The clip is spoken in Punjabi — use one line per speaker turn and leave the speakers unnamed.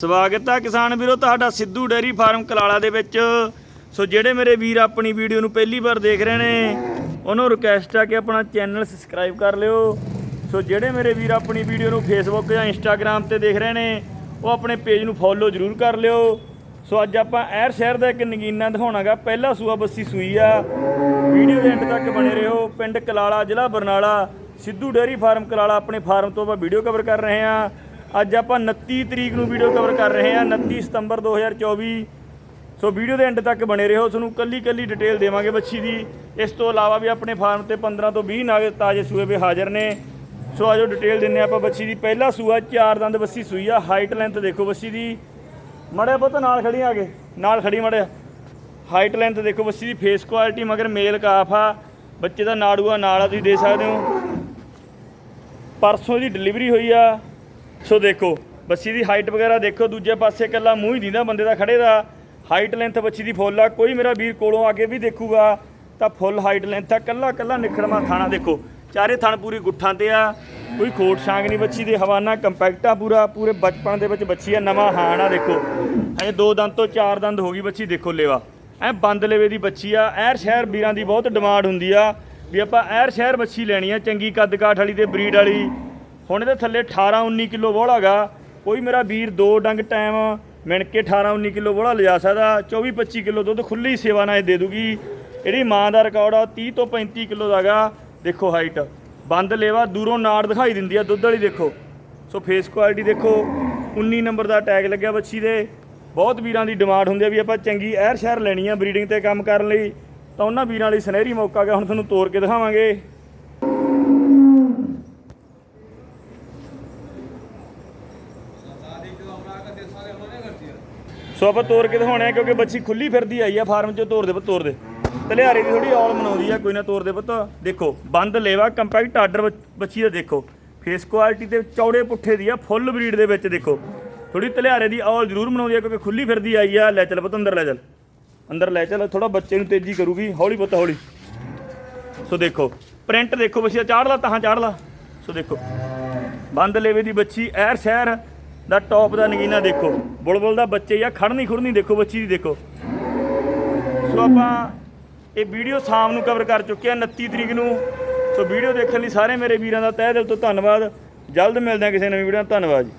ਸਵਾਗਤ ਹੈ ਕਿਸਾਨ ਵੀਰੋ, ਤੁਹਾਡਾ ਸਿੱਧੂ ਡੇਅਰੀ ਫਾਰਮ ਕਲਾਲਾ ਦੇ ਵਿੱਚ। ਸੋ ਜਿਹੜੇ ਮੇਰੇ ਵੀਰ ਆਪਣੀ ਵੀਡੀਓ ਨੂੰ ਪਹਿਲੀ ਵਾਰ ਦੇਖ ਰਹੇ ਨੇ, ਉਹਨੂੰ ਰਿਕਵੈਸਟ ਆ ਕਿ ਆਪਣਾ ਚੈਨਲ ਸਬਸਕ੍ਰਾਈਬ ਕਰ ਲਿਓ। ਸੋ ਜਿਹੜੇ ਮੇਰੇ ਵੀਰ ਆਪਣੀ ਵੀਡੀਓ ਨੂੰ ਫੇਸਬੁੱਕ ਜਾਂ ਇੰਸਟਾਗ੍ਰam ਤੇ ਦੇਖ ਰਹੇ ਨੇ, ਉਹ ਆਪਣੇ ਪੇਜ ਨੂੰ ਫੋਲੋ ਜ਼ਰੂਰ ਕਰ ਲਿਓ। ਸੋ ਅੱਜ ਆਪਾਂ ਐਰ ਸ਼ਹਿਰ ਦਾ ਇੱਕ ਨਗੀਨਾ ਦਿਖਾਉਣਾਗਾ। ਪਹਿਲਾ ਸੂਆ ਬੱਸੀ ਸੂਈ ਆ। ਵੀਡੀਓ ਦੇ ਐਂਡ ਤੱਕ ਬਣੇ ਰਹੋ। ਪਿੰਡ ਕਲਾਲਾ, ਜ਼ਿਲ੍ਹਾ ਬਰਨਾਲਾ, ਸਿੱਧੂ ਡੇਅਰੀ ਫਾਰਮ ਕਲਾਲਾ ਆਪਣੇ ਫਾਰਮ ਤੋਂ ਆਪਾਂ ਵੀਡੀਓ ਕਵਰ ਕਰ ਰਹੇ ਹਾਂ। ਅੱਜ ਆਪਾਂ 29 ਤਰੀਕ ਨੂੰ ਵੀਡੀਓ ਕਵਰ ਕਰ ਰਹੇ ਹਾਂ 29 ਸਤੰਬਰ 2024 ਸੋ ਵੀਡੀਓ ਦੇ ਐਂਡ ਤੱਕ ਬਣੇ ਰਹੋ, ਤੁਹਾਨੂੰ ਕੱਲੀ ਕੱਲੀ ਡਿਟੇਲ ਦੇਵਾਂਗੇ ਬੱਚੀ ਦੀ। ਇਸ ਤੋਂ ਇਲਾਵਾ ਵੀ ਆਪਣੇ ਫਾਰਮ ਤੇ 15 ਤੋਂ 20 ਨਾਗ ਤਾਜ਼ੇ ਸੂਏ ਵੀ ਹਾਜ਼ਰ ਨੇ। ਸੋ ਆਜੋ ਡਿਟੇਲ ਦਿੰਨੇ ਆਪਾਂ ਬੱਚੀ ਦੀ। ਪਹਿਲਾ ਸੂਆ ਚਾਰ ਦੰਦ ਬੱਸੀ ਸੂਈ ਆ ਹਾਈਟ ਲੈਂਥ ਦੇਖੋ ਬੱਸੀ ਦੀ। ਮੜਿਆ ਪੁੱਤ, ਨਾਲ ਖੜੀ ਆ ਗਏ ਨਾਲ ਖੜੀ ਮੜਿਆ। ਹਾਈਟ ਲੈਂਥ ਦੇਖੋ ਬੱਸੀ ਦੀ ਫੇਸ ਕੁਆਲਿਟੀ ਮਗਰ ਮੇਲ ਕਾਫ ਆ। ਬੱਚੇ ਦਾ ਨਾੜੂਆ ਨਾਲ ਆ, ਤੁਸੀਂ ਦੇ ਸਕਦੇ ਹੋ। ਪਰਸੋਂ ਦੀ ਡਿਲੀਵਰੀ ਹੋਈ ਆ। ਸੋ ਦੇਖੋ, ਬੱਚੀ ਦੀ ਹਾਈਟ ਵਗੈਰਾ ਦੇਖੋ, ਦੂਜੇ ਪਾਸੇ ਇਕੱਲਾ ਮੂੰਹ ਹੀ ਦਿੰਦਾ ਬੰਦੇ ਦਾ ਖੜੇ ਦਾ। ਹਾਈਟ ਲੈਂਥ ਬੱਚੀ ਦੀ ਫੁੱਲ ਆ। ਕੋਈ ਮੇਰਾ ਵੀਰ ਕੋਲੋਂ ਆ ਕੇ ਵੀ ਦੇਖੂਗਾ, ਤਾਂ ਫੁੱਲ ਹਾਈਟ ਲੈਂਥ ਆ। ਕੱਲਾ ਕੱਲਾ ਨਿਖੜਵਾ ਥਾਣਾ ਦੇਖੋ। ਚਾਰੇ ਥਣ ਪੂਰੀ ਗੁੱਠਾਂ ਤੇ ਆ। ਕੋਈ ਖੋਟ ਛਾਂਗ ਨਹੀਂ ਬੱਚੀ ਦੇ, ਹਵਾਨਾ ਕੰਪੈਕਟ ਆ ਪੂਰਾ। ਪੂਰੇ ਬਚਪਨ ਦੇ ਵਿੱਚ ਬੱਚੀ ਆ, ਨਵਾਂ ਹਾਣ ਆ ਦੇਖੋ। ਐ ਦੋ ਦੰਦ ਤੋਂ ਚਾਰ ਦੰਦ ਹੋ ਗਈ ਬੱਚੀ, ਦੇਖੋ ਲੇਵਾ। ਐ ਬੰਦ ਲੇਵੇ ਦੀ ਬੱਚੀ ਆ। ਐਰ ਸ਼ਹਿਰ ਵੀਰਾਂ ਦੀ ਬਹੁਤ ਡਿਮਾਂਡ ਹੁੰਦੀ ਆ, ਵੀ ਆਪਾਂ ਐਰ ਸ਼ਹਿਰ ਬੱਚੀ ਲੈਣੀ ਆ। ਚੰਗੀ ਕੱਦ ਕਾਠ ਵਾਲੀ ਤੇ ਬਰੀਡ ਵਾਲੀ। ਹੁਣ ਇਹਦੇ ਥੱਲੇ 18 19 ਕਿਲੋ ਬੋਲਾਗਾ ਕੋਈ ਮੇਰਾ ਵੀਰ ਦੋ ਡੰਗ ਟਾਈਮ ਮਿਣ ਕੇ 18 19 ਕਿਲੋ ਬੋਲਾ ਲਿਜਾ ਸਕਦਾ। 24 25 ਕਿਲੋ ਦੁੱਧ ਖੁੱਲੀ ਸੇਵਾ ਨਾਲ ਇਹ ਦੇ ਦੂਗੀ। ਜਿਹੜੀ ਮਾਂ ਦਾ ਰਿਕਾਰਡ ਆ 30 ਤੋਂ 35 ਕਿਲੋ ਦਾਗਾ ਦੇਖੋ ਹਾਈਟ ਬੰਦ ਲੇਵਾ ਦੂਰੋਂ ਨਾੜ ਦਿਖਾਈ ਦਿੰਦੀ ਆ, ਦੁੱਧ ਵਾਲੀ ਦੇਖੋ। ਸੋ ਫੇਸ ਕੁਆਲਿਟੀ ਦੇਖੋ। 19 ਨੰਬਰ ਦਾ ਟੈਗ ਲੱਗਿਆ ਬੱਚੀ ਦੇ। ਬਹੁਤ ਵੀਰਾਂ ਦੀ ਡਿਮਾਂਡ ਹੁੰਦੀ ਆ ਵੀ ਆਪਾਂ ਚੰਗੀ ਐਰ ਸ਼ਹਿਰ ਲੈਣੀ ਆ ਬਰੀਡਿੰਗ ਤੇ ਕੰਮ ਕਰਨ ਲਈ। ਤਾਂ ਉਹਨਾਂ ਵੀਰਾਂ ਲਈ ਸੁਨਹਿਰੀ ਮੌਕਾ ਗਿਆ ਹੁਣ ਤੁਹਾਨੂੰ ਤੋਰ ਕੇ ਦਿਖਾਵਾਂਗੇ। ਸੋ ਆਪਾਂ ਤੋਰ ਕੇ ਦਿਖਾਉਣੇ ਆ ਕਿਉਂਕਿ ਬੱਚੀ ਖੁੱਲੀ ਫਿਰਦੀ ਆਈ ਆ ਫਾਰਮ ਚੋਂ ਤੋਰ ਦੇ ਪੁੱਤ ਤੋੜ ਦੇ। ਤਲਿਆਰੇ ਦੀ ਥੋੜੀ ਔਲ ਮਨਾਉਂਦੀ ਆ, ਕੋਈ ਨਾ ਤੋਰ ਦੇ ਪੁੱਤ। ਦੇਖੋ, ਬੰਦ ਲੇਵਾ, ਕੰਪੈਕਟ ਆਰਡਰ ਬੱਚੀ ਦਾ ਦੇਖੋ। ਫੇਸ ਕੁਆਲਿਟੀ ਤੇ ਚੌੜੇ ਪੁੱਠੇ ਦੀ ਆ, ਫੁੱਲ ਬਰੀਡ ਦੇ ਵਿੱਚ ਦੇਖੋ। ਥੋੜੀ ਤਲਿਆਰੇ ਦੀ ਔਲ ਜ਼ਰੂਰ ਮਨਾਉਂਦੀ ਆ ਕਿਉਂਕਿ ਖੁੱਲੀ ਫਿਰਦੀ ਆਈ ਆ। ਲੈ ਚੱਲ ਪੁੱਤ, ਅੰਦਰ ਲੈ ਚੱਲ। ਅੰਦਰ ਲੈ ਚੱਲ ਥੋੜਾ ਬੱਚੇ ਨੂੰ ਤੇਜ਼ੀ ਕਰੂਗੀ। ਹੌਲੀ ਪੁੱਤ, ਹੌਲੀ। ਸੋ ਦੇਖੋ, ਪ੍ਰਿੰਟ ਦੇਖੋ ਬੱਚੀ ਦਾ ਚਾੜ ਲਾ ਤਾਂ ਚਾੜ ਲਾ। ਸੋ ਦੇਖੋ। ਬੰਦ ਲੇਵੇ ਦੀ ਬੱਚੀ ਐਰ ਸ਼ਹਿਰ ਦਾ ਟੌਪ ਦਾ ਨਗੀਨਾ ਦੇਖੋ। ਬੁਲਬੁਲ ਦਾ ਬੱਚੇ ਆ ਖੜਨੀ ਖੁੜਨੀ ਦੇਖੋ, ਬੱਚੀ ਦੀ ਦੇਖੋ। ਸੋ ਆਪਾਂ ਇਹ ਵੀਡੀਓ ਸ਼ਾਮ ਨੂੰ ਕਵਰ ਕਰ ਚੁੱਕੇ ਆ 29 ਤਰੀਕ ਨੂੰ। ਸੋ ਵੀਡੀਓ ਦੇਖਣ ਲਈ ਸਾਰੇ ਮੇਰੇ ਵੀਰਾਂ ਦਾ ਤਹਿ ਦਿਲ ਤੋਂ ਧੰਨਵਾਦ। ਜਲਦ ਮਿਲਦੇ ਹਾਂ ਕਿਸੇ ਨਵੀਂ ਵੀਡੀਓ ਨਾਲ। ਧੰਨਵਾਦ ਜੀ।